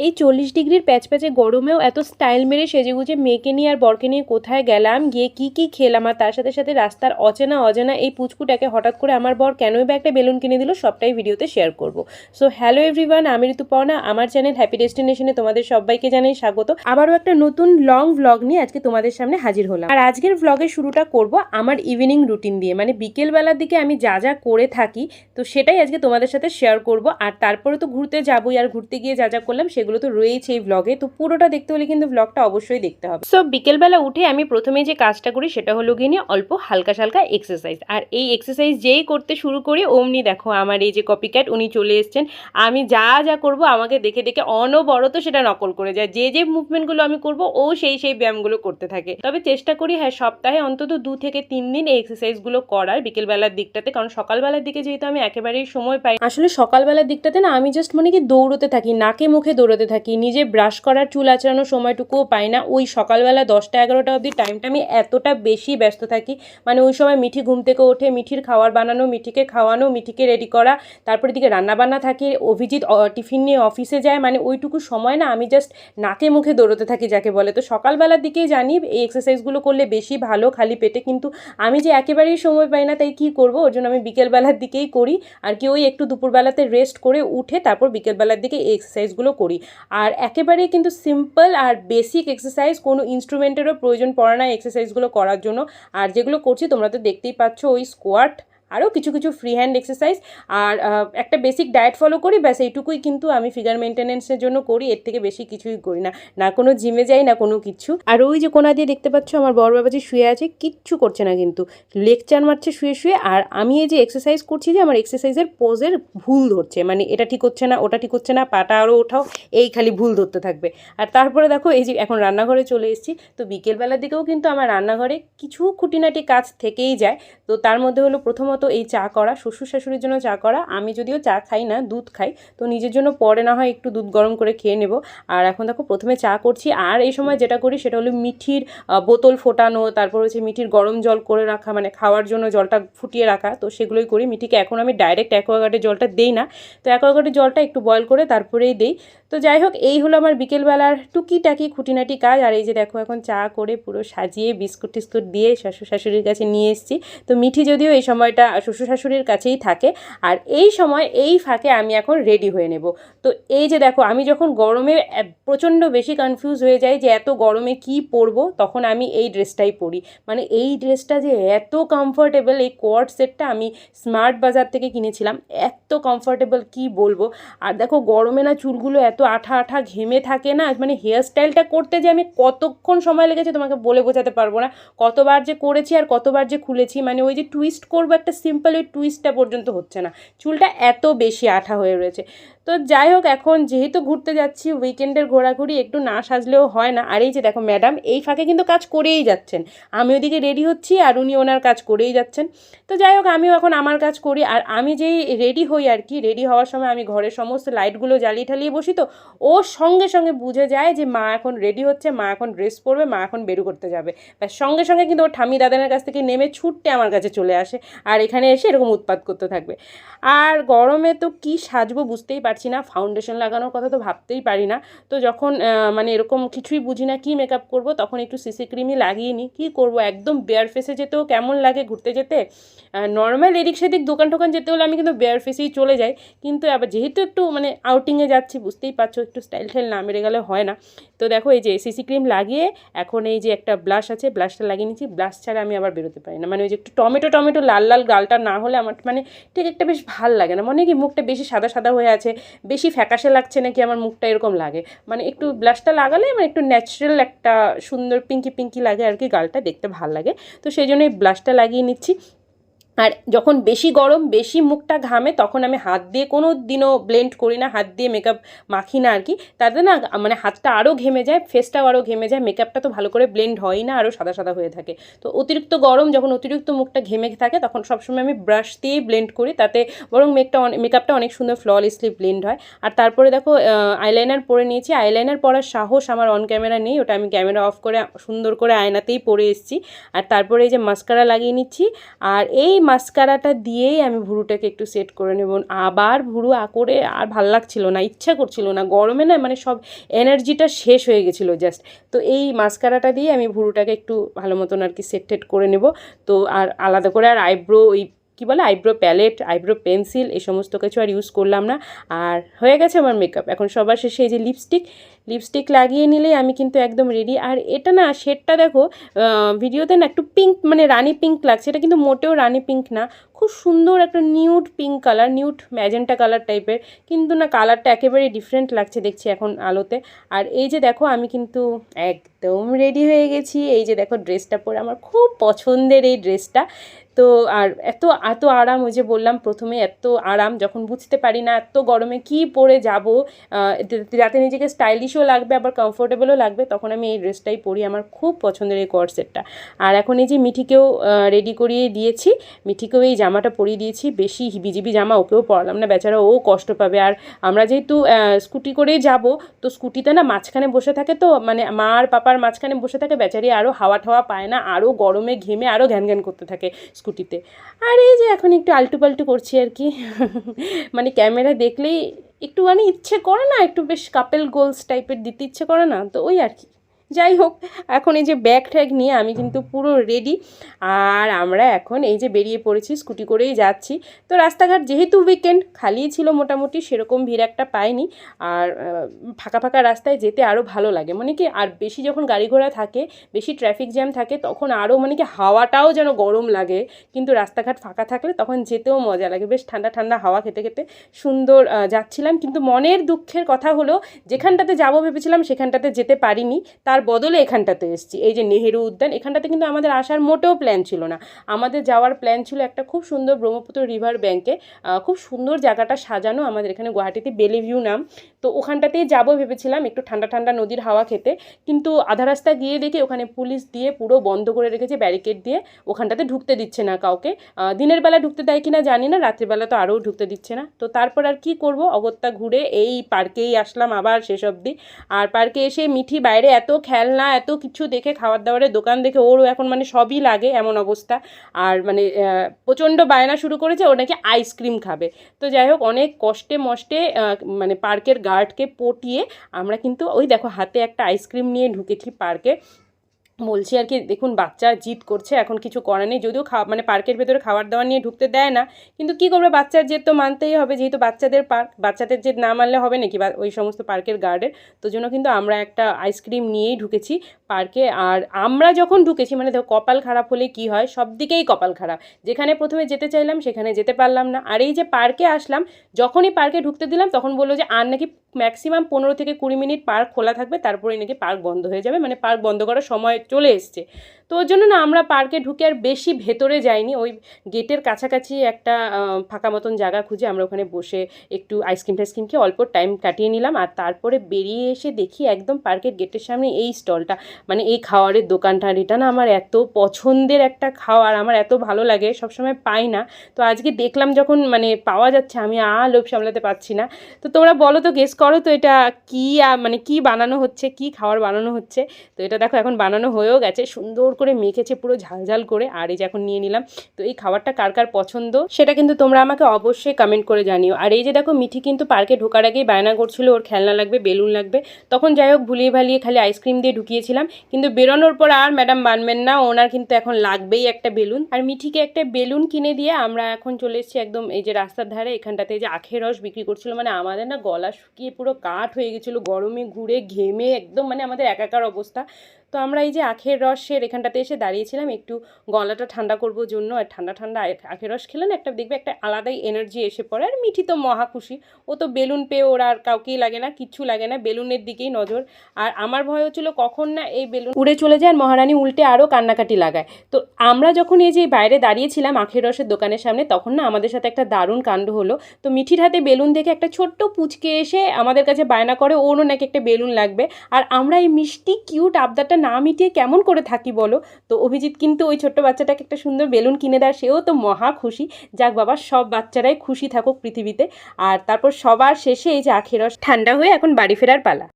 এই চল্লিশ ডিগ্রির প্যাচপ্যাচে গরমেও এত স্টাইল মেরে সেজেগুজে মেয়েকে নিয়ে আর বরকে নিয়ে কোথায় গেলাম, গিয়ে কি কি খেলাম আর তার সাথে সাথে রাস্তার অচেনা অজানা এই পুচকুটাকে হঠাৎ করে আমার বর কেনই বা একটা বেলুন কিনে দিল, সবটাই ভিডিওতে শেয়ার করব। সো হ্যালো এভরিওয়ান আমি ঋতুপর্ণা আমার চ্যানেল হ্যাপি ডেস্টিনেশনে তোমাদের সবাইকে জানাই স্বাগত। আবারও একটা নতুন লং ভ্লগ নিয়ে আজকে তোমাদের সামনে হাজির হলাম। আর আজকের ভ্লগের শুরুটা করব আমার ইভিনিং রুটিন দিয়ে মানে বিকেলবেলার দিকে আমি যা যা করে থাকি, তো সেটাই আজকে তোমাদের সাথে শেয়ার করব। আর তারপরে তো ঘুরতে যাবোই, আর ঘুরতে গিয়ে যা যা করলাম সেগুলো তো রয়েছে এই ভ্লগে তো পুরোটা দেখতে হলে কিন্তু ভ্লগটা অবশ্যই দেখতে হবে। সো বিকেলবেলা উঠে আমি প্রথমে যে কাজটা করি সেটা হলো গিয়ে নিয়ে অল্প হালকা সালকা এক্সারসাইজ আর এই এক্সারসাইজ যেই করতে শুরু করি, অমনি দেখো আমার এই যে কপিক্যাট উনি চলে এসছেন। আমি যা যা করব আমাকে দেখে দেখে অনবরত সেটা নকল করে যায়। যে যে মুভমেন্টগুলো আমি করব, ও সেই সেই ব্যায়ামগুলো করতে থাকে। তবে চেষ্টা করি হ্যাঁ সপ্তাহে অন্তত দু থেকে তিন দিন এই এক্সারসাইজগুলো করার বিকেলবেলার দিকটাতে। কারণ সকালবেলার দিকে যেহেতু আমি একেবারেই সময় পাই, আসলে সকালবেলার দিকটাতে না আমি জাস্ট মানে কি দৌড়তে থাকি, নাকে মুখে দৌড়তে থাকি। নিজে ব্রাশ করার, চুল আঁচড়ানোর সময়টুকুও পাই না। ওই সকালবেলা দশটা এগারোটা অবধি টাইমটা আমি এতটা বেশি ব্যস্ত থাকি। মানে ওই সময় মিঠি ঘুম থেকে ওঠে, মিঠির খাবার বানানো, মিঠিকে খাওয়ানো, মিঠিকে রেডি করা, তারপরে দিকে রান্নাবান্না থাকে, অভিজিৎ টিফিন নিয়ে অফিসে যায়। মানে ওইটুকু সময় না আমি জাস্ট নাকে মুখে দৌড়তে থাকি যাকে বলে। তো সকালবেলার দিকেই জানি, এই এক্সারসাইজগুলো করলে বেশি ভালো খালি পেটে। কিন্তু আমি যে একেবারেই সময় পাই না, তাই কি করব? ওর জন্য আমি বিকেলবেলার দিকেই করি। আর কি ওই একটু দুপুরবেলাতে রেস্ট করে উঠে তারপর বিকেলবেলার দিকে এই এক্সারসাইজগুলো করি। আর একেবারেই কিন্তু সিম্পল আর বেসিক এক্সারসাইজ কোনো ইনস্ট্রুমেন্টেরও প্রয়োজন পড়ে না এক্সারসাইজগুলো করার জন্য। আর যেগুলো করছি তোমরা তো দেখতেই পাচ্ছ ওই স্কোয়াট আরও কিছু কিছু ফ্রি হ্যান্ড এক্সারসাইজ আর একটা বেসিক ডায়েট ফলো করি, ব্যাস এইটুকুই কিন্তু আমি ফিগার মেনটেনেন্সের জন্য করি, এর থেকে বেশি কিছুই করি না। না কোনো জিমে যাই, না কোনো কিছু। আর ওই যে কোনা দিয়ে দেখতে পাচ্ছ, আমার বড় বাবা যে শুয়ে আছে, কিচ্ছু করছে না কিন্তু। লেকচার মারছে শুয়ে শুয়ে, আর আমি এই যে এক্সারসাইজ করছি যে, আমার এক্সারসাইজের পোজের ভুল ধরছে। মানে এটা ঠিক হচ্ছে না, ওটা ঠিক হচ্ছে না, পাটা আরও ওঠাও, এই খালি ভুল ধরতে থাকবে। আর তারপরে দেখো, এই যে এখন রান্নাঘরে চলে এসেছি। তো বিকেলবেলার দিকেও কিন্তু আমার রান্নাঘরে কিছু খুঁটিনাটি কাজ থেকেই যায়। তো তার মধ্যে হলো প্রথমত এই চা করা, শ্বশুর শাশুড়ির জন্য চা করা। আমি যদিও চা খাই না, দুধ খাই, তো নিজের জন্য পরে না হয় একটু দুধ গরম করে খেয়ে নেব। আর এখন দেখো প্রথমে চা করছি, আর এই সময় যেটা করি সেটা হলো মিঠির বোতল ফোটানো, তারপর হচ্ছে মিঠির গরম জল করে রাখা মানে খাওয়ার জন্য জলটা ফুটিয়ে রাখা, তো সেগুলোই করি। মিঠিকে এখন আমি ডাইরেক্ট অ্যাকোয়াগার্ডে জলটা দেই না। তো অ্যাকোয়াগার্ডের জলটা একটু বয়েল করে তারপরেই দেই। তো যাই হোক, এই হলো আমার বিকেলবেলার টুকিটাকি, খুঁটিনাটি কাজ। আর এই যে দেখো এখন চা করে পুরো সাজিয়ে বিস্কুট টিস্কুট দিয়ে শ্বশুর শাশুড়ির কাছে নিয়ে এসেছি। তো মিঠি যদিও এই সময়টা শ্বশুর শাশুড়ির কাছেই থাকে। আর এই সময় এই ফাঁকে আমি এখন রেডি হয়ে নেব। তো এই যে দেখো, আমি যখন গরমে প্রচণ্ড বেশি কনফিউজ হয়ে যাই যে এত গরমে কি পরবো, তখন আমি এই ড্রেসটাই পরি। মানে এই ড্রেসটা যে এত কমফোর্টেবল এই কোয়ার্ড সেটটা আমি স্মার্ট বাজার থেকে কিনেছিলাম, এত কমফোর্টেবল কি বলব? আর দেখো, গরমে না চুলগুলো এত আঠা আঠা ঘেমে থাকে না মানে হেয়ার স্টাইলটা করতে যে আমি কতক্ষণ সময় লেগেছে তোমাকে বলে বোঝাতে পারব না। কতবার যে করেছি আর কতবার যে খুলেছি মানে ওই যে টুইস্ট করব একটা সিম্পল ওই টুইস্টটা পর্যন্ত হচ্ছে না। চুলটা এত বেশি আঠা হয়ে রয়েছে। তো যাই হোক, এখন যেহেতু ঘুরতে যাচ্ছি উইকেন্ডের ঘোরাঘুরি একটু না সাজলেও হয় না। আর এই যে দেখো ম্যাডাম এই ফাঁকে কিন্তু কাজ করেই যাচ্ছেন। আমি ওদিকে রেডি হচ্ছি আর উনি ওনার কাজ করেই যাচ্ছেন। তো যাই হোক, আমিও এখন আমার কাজ করি। আর আমি যেই রেডি হই আর কি রেডি হওয়ার সময় আমি ঘরের সমস্ত লাইটগুলো জ্বালিয়ে ঠালিয়ে বসি তো, ও সঙ্গে সঙ্গে বুঝে যায় যে মা এখন রেডি হচ্ছে, মা এখন ড্রেস পরবে, মা এখন বেরু করতে যাবে। ব্যাস, সঙ্গে সঙ্গে কিন্তু ওর ঠামি দাদানের কাছ থেকে নেমে ছুটতে আমার কাছে চলে আসে। আর এখানে এসে এরকম উৎপাত করতে থাকবে। আর গরমে তো কি সাজবো বুঝতেই পারছি না ফাউন্ডেশন লাগানোর কথা তো ভাবতেই পারি না। তো যখন মানে এরকম কিছুই বুঝি না কী মেকআপ করব, তখন একটু সিসি ক্রিমই লাগিয়ে নিই। কী করব? একদম বেয়ার ফেসে যেতেও কেমন লাগে ঘুরতে যেতে? নর্মাল এদিক সেদিক, দোকান টোকান যেতে হলে আমি কিন্তু বেয়ার ফেসেই চলে যাই। কিন্তু আবার যেহেতু একটু মানে আউটিংয়ে যাচ্ছি, বুঝতেই পারছ, একটু স্টাইল ঠাইল না মেরে গেলে হয় না। তো দেখো এই যে সিসি ক্রিম লাগিয়ে এখন এই যে একটা ব্লাশ আছে ব্লাশটা লাগিয়ে নিচ্ছি। ব্লাশ ছাড়া আমি আবার বেরোতে পারি না। মানে ওই যে একটু টমেটো টমেটো, লাল লাল গালটা না হলে আমার মানে ঠিক একটা বেশ ভালো লাগে না। মনে কি মুখটা বেশি সাদা সাদা হয়ে আছে, বেশি ফ্যাকাশে লাগছে নাকি আমার মুখটা এরকম লাগে। মানে একটু ব্লাশটা লাগালে মানে একটু ন্যাচারাল একটা সুন্দর পিঙ্কি পিঙ্কি লাগে আর কি গালটা, দেখতে ভালো লাগে। তো সেই জন্য এই ব্লাশটা লাগিয়ে নিচ্ছি। আর যখন বেশি গরম, বেশি মুখটা ঘামে, তখন আমি হাত দিয়ে কোনো দিনও ব্লেন্ড করি না, হাত দিয়ে মেকআপ মাখি না আর কি তাতে না মানে হাতটা আরও ঘেমে যায় ফেসটাও আরও ঘেমে যায় মেকআপটা তো ভালো করে ব্লেন্ড হয় না আরও সাদা সাদা হয়ে থাকে। তো অতিরিক্ত গরম, যখন অতিরিক্ত মুখটা ঘেমে থাকে, তখন সবসময় আমি ব্রাশ দিয়েই ব্লেন্ড করি, তাতে বরং মেকটা মেকআপটা অনেক সুন্দর ফ্ললেসলি ব্লেন্ড হয়। আর তারপরে দেখো আইলাইনার পরে নিয়েছি। আইলাইনার পরার সাহস আমার অন ক্যামেরা নেই, ওটা আমি ক্যামেরা অফ করে সুন্দর করে আয়নাতেই পরে এসেছি। আর তারপরে এই যে মাস্কারা লাগিয়ে নিচ্ছি, আর এই মাস্কারাটা দিয়েই আমি ভুরুটাকে একটু সেট করে নেব। আবার ভুরু আ করে আর ভালো লাগছিল না, ইচ্ছা করছিল না। গরমে না মানে সব এনার্জিটা শেষ হয়ে গেছিল জাস্ট তো এই মাস্কারাটা দিয়ে আমি ভুরুটাকে একটু ভালো মতন আর কি সেট টেট করে নেব। তো আর আলাদা করে আর আইব্রো ওই কী বলে আইব্রো প্যালেট আইব্রো পেন্সিল এই সমস্ত কিছু আর ইউজ করলাম না। আর হয়ে গেছে আমার মেকআপ এখন সবার শেষে এই যে লিপস্টিক লিপস্টিক লাগিয়ে নিলেই আমি কিন্তু একদম রেডি আর এটা না শেডটা দেখো ভিডিওতে না একটু পিঙ্ক মানে রানি পিঙ্ক লাগছে। এটা কিন্তু মোটেও রানি পিঙ্ক না, খুব সুন্দর একটা nude pink colour nude magenta colour টাইপের কিন্তু না কালারটা একেবারে ডিফারেন্ট লাগছে দেখছি এখন আলোতে। আর এই যে দেখো, আমি কিন্তু একদম রেডি হয়ে গেছি। এই যে দেখো ড্রেসটা পরে আমার খুব পছন্দের এই ড্রেসটা তো আর এত এত আরাম ওই যে বললাম প্রথমে এত আরাম যখন বুঝতে পারি না এত গরমে কি পরে যাব যাতে নিজেকে স্টাইলিশও লাগবে, আবার কমফোর্টেবলও লাগবে, তখন আমি এই ড্রেসটাই পরি আমার খুব পছন্দের এই কর্সেটটা আর এখন এই যে মিঠিকেও রেডি করিয়ে দিয়েছি, মিঠিকেও এই জামাটা পরিয়ে দিয়েছি, বেশি হিবিজিবি জামা ওকেও পরালাম না, বেচারা ও কষ্ট পাবে। আর আমরা যেহেতু স্কুটি করেই যাব, তো স্কুটিতে না মাঝখানে বসে থাকে তো মানে মা আর পাপার মাঝখানে বসে থাকে, বেচারি আরও হাওয়া ঠাওয়া পায় না আরও গরমে ঘেমে আরও ঘ্যান ঘ্যান করতে থাকে। স্কুটিতে। আর এই যে এখন একটু আলটু পাল্টু করছি আর কি। মানে ক্যামেরা দেখলেই একটু মানে ইচ্ছে করে না, একটু বেশ কাপেল গোলস টাইপের দিতে ইচ্ছে করে না, তো ওই আর কি। যাই হোক, এখন এই যে ব্যাগ ট্যাগ নিয়ে আমি কিন্তু পুরো রেডি আর আমরা এখন এই যে বেরিয়ে পড়েছি স্কুটি করেই যাচ্ছি। তো রাস্তাঘাট যেহেতু উইকেন্ড খালিই ছিল মোটামুটি, সেরকম ভিড় একটা পাইনি। আর ফাঁকা ফাঁকা রাস্তায় যেতে আরও ভালো লাগে। মানে কি, আর বেশি যখন গাড়ি ঘোড়া থাকে, বেশি ট্রাফিক জ্যাম থাকে, তখন আরও মানে কি, হাওয়াটাও যেন গরম লাগে। কিন্তু রাস্তাঘাট ফাঁকা থাকলে তখন যেতেও মজা লাগে। বেশ ঠান্ডা ঠান্ডা হাওয়া খেতে খেতে সুন্দর যাচ্ছিলাম। কিন্তু মনের দুঃখের কথা হলো, যেখানটাতে যাব ভেবেছিলাম, সেখানটাতে যেতে পারিনি। তার বদলে এখানটাতে এসেছি। এই যে নেহেরু উদ্যান, এখানটাতে কিন্তু আমাদের আসার মোটেও প্ল্যান ছিল না। আমাদের যাওয়ার প্ল্যান ছিল একটা খুব সুন্দর ব্রহ্মপুত্র রিভার ব্যাঙ্কে খুব সুন্দর জায়গাটা সাজানো আমাদের এখানে গুয়াহাটিতে বেলিভিউ নাম। তো ওখানটাতেই যাব ভেবেছিলাম, একটু ঠান্ডা ঠান্ডা নদীর হাওয়া খেতে। কিন্তু আধা রাস্তা গিয়ে দেখি ওখানে পুলিশ দিয়ে পুরো বন্ধ করে রেখেছে ব্যারিকেড দিয়ে ওখানটাতে ঢুকতে দিচ্ছে না কাউকে। দিনের বেলা ঢুকতে দেয় কি না জানি না রাত্রিবেলা তো আরও ঢুকতে দিচ্ছে না। তো তারপর আর কি করব? অগত্যা ঘুরে এই পার্কেই আসলাম আবার শেষ অবধি। আর পার্কে এসে মিঠি বাইরে এত খেলনা, এত কিছু দেখে খাবার দাবারের দোকান দেখে ওরও এখন মানে সবই লাগে এমন অবস্থা। আর মানে প্রচণ্ড বায়না শুরু করেছে, ও নাকি আইসক্রিম খাবে। তো যাই হোক, অনেক কষ্টে মষ্টে মানে পার্কের গার্ডকে পটিয়ে আমরা কিন্তু ওই দেখো হাতে একটা আইসক্রিম নিয়ে ঢুকেছি পার্কে। বলছি আর কি, দেখুন বাচ্চা জিদ করছে, এখন কিছু করার নেই, যদিও খাওয়া মানে পার্কের ভেতরে খাবার দাবার নিয়ে ঢুকতে দেয় না, কিন্তু কী করবে, বাচ্চার জেদ তো মানতেই হবে, যেহেতু বাচ্চাদের পার্ক, বাচ্চাদের জেদ না মানলে হবে নাকি বা ওই সমস্ত পার্কের গার্ডের, তো জন্য কিন্তু আমরা একটা আইসক্রিম নিয়েই ঢুকেছি পার্কে, আর আমরা যখন ঢুকেছি মানে দেখো কপাল খারাপ হলে কি হয়, সব দিকেই কপাল খারাপ, যেখানে প্রথমে যেতে চাইলাম, সেখানে যেতে পারলাম না, আর এই যে পার্কে আসলাম, যখনই পার্কে ঢুকতে দিলাম, তখন বলল যে আর নাকি ম্যাক্সিমাম পনেরো থেকে কুড়ি মিনিট পার্ক খোলা থাকবে তারপরে নাকি পার্ক বন্ধ হয়ে যাবে মানে পার্ক বন্ধ করার সময় চলে এসছে। তো ওর জন্য না আমরা পার্কে ঢুকে আর বেশি ভেতরে যাইনি। ওই গেটের কাছাকাছি একটা ফাঁকা মতন জায়গা খুঁজে আমরা ওখানে বসে একটু আইসক্রিম টাইসক্রিম খেয়ে অল্প টাইম কাটিয়ে নিলাম। আর তারপরে বেরিয়ে এসে দেখি একদম পার্কের গেটের সামনে এই স্টলটা মানে এই খাওয়ারের দোকানটা। এটা না আমার এত পছন্দের একটা খাওয়ার। আমার এত ভালো লাগে, সবসময় পাই না। তো আজকে দেখলাম যখন মানে পাওয়া যাচ্ছে, আমি আর লোভ সামলাতে পারছি না। তো তোমরা বলো তো গেস করো তো এটা কী মানে কি বানানো হচ্ছে, কি খাওয়ার বানানো হচ্ছে? তো এটা দেখো, এখন বানানো হয়েও গেছে। সুন্দর করে মেখেছে পুরো ঝালঝাল করে। আর এই যে এখন নিয়ে নিলাম। তো এই খাবারটা কার কার পছন্দ? সেটা কিন্তু তোমরা আমাকে অবশ্যই কমেন্ট করে জানিও। আর এই যে দেখো, মিঠি কিন্তু পার্কে ঢোকার আগেই বায়না করছিল, ওর খেলনা লাগবে, বেলুন লাগবে। তখন যাই হোক, ভুলিয়ে ভালিয়ে খালি আইসক্রিম দিয়ে ঢুকিয়েছিলাম। কিন্তু বেরোনোর পর আর ম্যাডাম মানবেন না, ওনার কিন্তু এখন লাগবেই একটা বেলুন। আর মিঠিকে একটা বেলুন কিনে দিয়ে আমরা এখন চলে এসেছি একদম এই যে রাস্তার ধারে। এখানটাতে যে আখের রস বিক্রি করছিল। মানে আমাদের না গলা শুকিয়ে পুরো কাঠ হয়ে গেছিল। গরমে ঘুরে ঘেমে একদম মানে আমাদের একাকার অবস্থা। তো আমরা এই যে আখের রসের এখানটাতে এসে দাঁড়িয়েছিলাম, একটু গলাটা ঠান্ডা করব জন্য। আর ঠান্ডা ঠান্ডা আখের রস খেলে না একটা দেখবে একটা আলাদাই এনার্জি এসে পড়ে। আর মিঠি তো মহা খুশি। ও তো বেলুন পেয়ে ওরা আর কাউকেই লাগে না, কিচ্ছু লাগে না, বেলুনের দিকেই নজর। আর আমার ভয় হচ্ছিল কখন না এই বেলুন উড়ে চলে যায় আর মহারানী উল্টে আরও কান্নাকাটি লাগায়। তো আমরা যখন এই যে বাইরে দাঁড়িয়েছিলাম আখের রসের দোকানের সামনে, তখন না আমাদের সাথে একটা দারুণ কাণ্ড হলো। তো মিঠির হাতে বেলুন দেখে একটা ছোট্ট পুচকে এসে আমাদের কাছে বায়না করে, ওরও নাকি একটা বেলুন লাগবে। আর আমরা এই মিষ্টি কিউট আবদারটা না মিটিয়ে কেমন করে থাকি বলো? তো অভিজিৎ কিন্তু ওই ছোট্ট বাচ্চাটাকে একটা সুন্দর বেলুন কিনে দেয়, সেও তো মহা খুশি। যাক বাবা, সব বাচ্চারাই খুশি থাকুক পৃথিবীতে। আর তারপর সবার শেষে এই যে আখেরস ঠান্ডা হয়ে এখন বাড়ি ফেরার পালা।